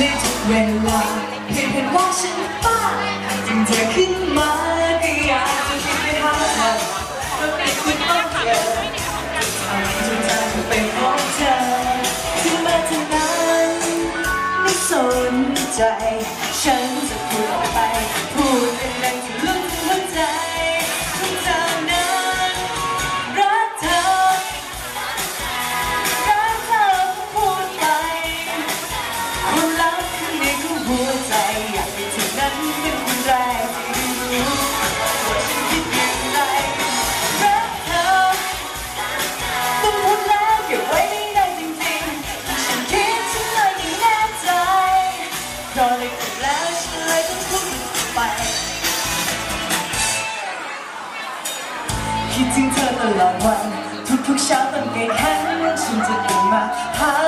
มิดเวลาเพียงแค่ว่าฉันบ้าจึงจะขึ้นมาก็อยากจะคิดไม่าเธอเพราะเป็คุณต้องเกิดเอาจริงจัไป็นองเธอถึงแม้เธงนั้นไม่สนใจ ฉันจะพูดไป คิดถึงเธอตลอดวัน ทุกๆเช้าตอนแก่แค่ฉันจะตื่นมาหา